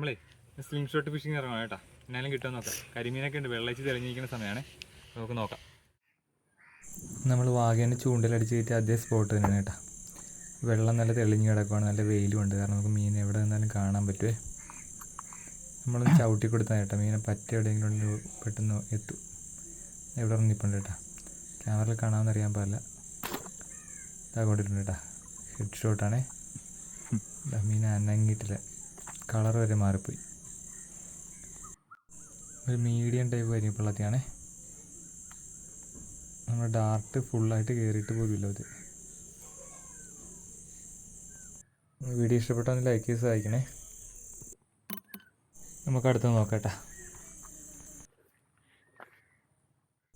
നമ്മളേ slim shot phishing ഇറങ്ങണം കേട്ടോ. എന്നാലും കിട്ടുമെന്ന് നോക്കാം. കരിമീനൊക്കെ ഉണ്ട്. വെള്ളച്ച് തെളിഞ്ഞിരിക്കുന്ന സമയമാണ്. നമുക്ക് നോക്കാം. നമ്മൾ വാഗേനെ ചൂണ്ടലടിച്ച് കയറ്റി അതേ സ്പോട്ട് തന്നെയാണ് കേട്ടോ. വെള്ളം നല്ല തെളിഞ്ഞ് കിടക്കുവാണ്. നല്ല വെയിലും ഉണ്ട്. കാരണം നമുക്ക് മീൻ എവിടെ നിന്നാലും കാണാൻ പറ്റുമേ നമ്മളൊന്ന് ചവിട്ടി കൊടുത്താൽ കേട്ടോ. മീനെ പറ്റി എവിടെയെങ്കിലും പെട്ടെന്ന് എത്തും. എവിടെ നിൽപ്പുണ്ട് കേട്ടോ. ക്യാമറയിൽ കാണാമെന്ന് അറിയാൻ പാടില്ല. ഇതാ കൊണ്ടിട്ടുണ്ട് കേട്ടോ. ഹെഡ് ഷോട്ടാണേ മീൻ അനങ്ങിയിട്ടില്ല. കളർ വരെ മാറിപ്പോയി. ഒരു മീഡിയം ടൈപ്പ് കരിപ്പള്ളത്തിയാണേ നമ്മുടെ ഡാർട്ട് ഫുള്ളായിട്ട് കയറിയിട്ട് പോലുമില്ല അത്. വീഡിയോ ഇഷ്ടപ്പെട്ടാൽ ലൈക്ക് ചെയ്ത് സഹായിക്കണേ. നമുക്ക് അടുത്ത് നോക്കട്ടെ.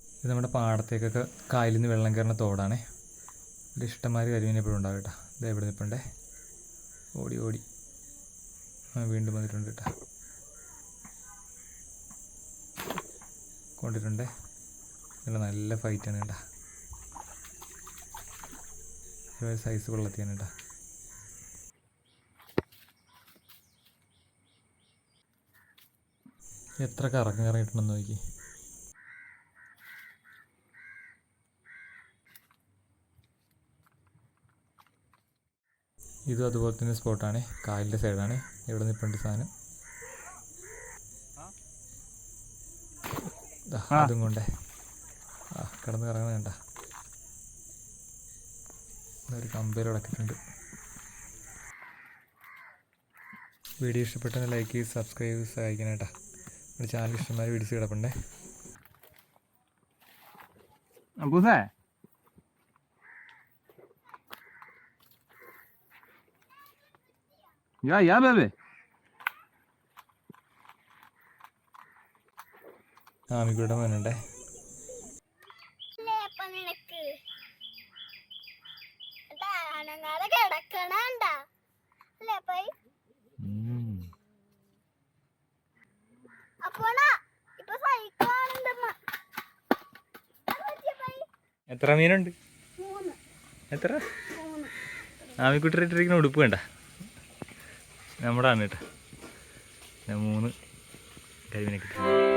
ഇത് നമ്മുടെ പാടത്തേക്കൊക്കെ കായലിൽ നിന്ന് വെള്ളം കയറുന്ന തോടാണേ. ഇവിടെ ഇഷ്ടംമാതിരി കരിമീൻ എപ്പോഴും ഉണ്ടാവും കേട്ടോ. ഇത് എവിടെ നിൽപ്പണ്ടേ. ഓടി ഓടി. വീണ്ടും വന്നിട്ടുണ്ട് കേട്ടോ കൊണ്ടിട്ടുണ്ടേ. നല്ല നല്ല ഫൈറ്റാണ് കേട്ടോ സൈസ് വെള്ളത്തിയാണ് കേട്ടോ എത്ര കറക്കം കറങ്ങിയിട്ടുണ്ടെന്ന് നോക്കി. ഇതും അതുപോലെ തന്നെ സ്പോട്ടാണ്. കായലിന്റെ സൈഡാണ് ഇവിടെ നിൽപ്പുണ്ട് സാധനം. അതും കൊണ്ടേ. ആ കിടന്ന് കറങ്ങുന്ന കണ്ട. ഒരു കമ്പേർ കിടക്കുന്നുണ്ട് വീഡിയോ ഇഷ്ടപ്പെട്ടെന്ന് ലൈക്ക് ചെയ്ത് സബ്സ്ക്രൈബ് ചെയ്ത് സഹായിക്കണം കേട്ടാ. നമ്മുടെ ചാനൽ ഇഷ്ടമായ വീഡിയോസ് കിടപ്പുണ്ടേ. അമ്പൂസേ അല്ലേ അപ്പൊ അപ്പോണാ ഇപ്പൊ വരണ്ടേ എത്ര മീനുണ്ട്? മൂന്ന്. എത്ര? ആമിക്കുട്ടി ഇട്ടിരിക്കുന്ന ഉടുപ്പ് വേണ്ട. നമ്മുടെ ആണ് കേട്ടോ ഞാൻ മൂന്ന് കരിമീനെ കിട്ടി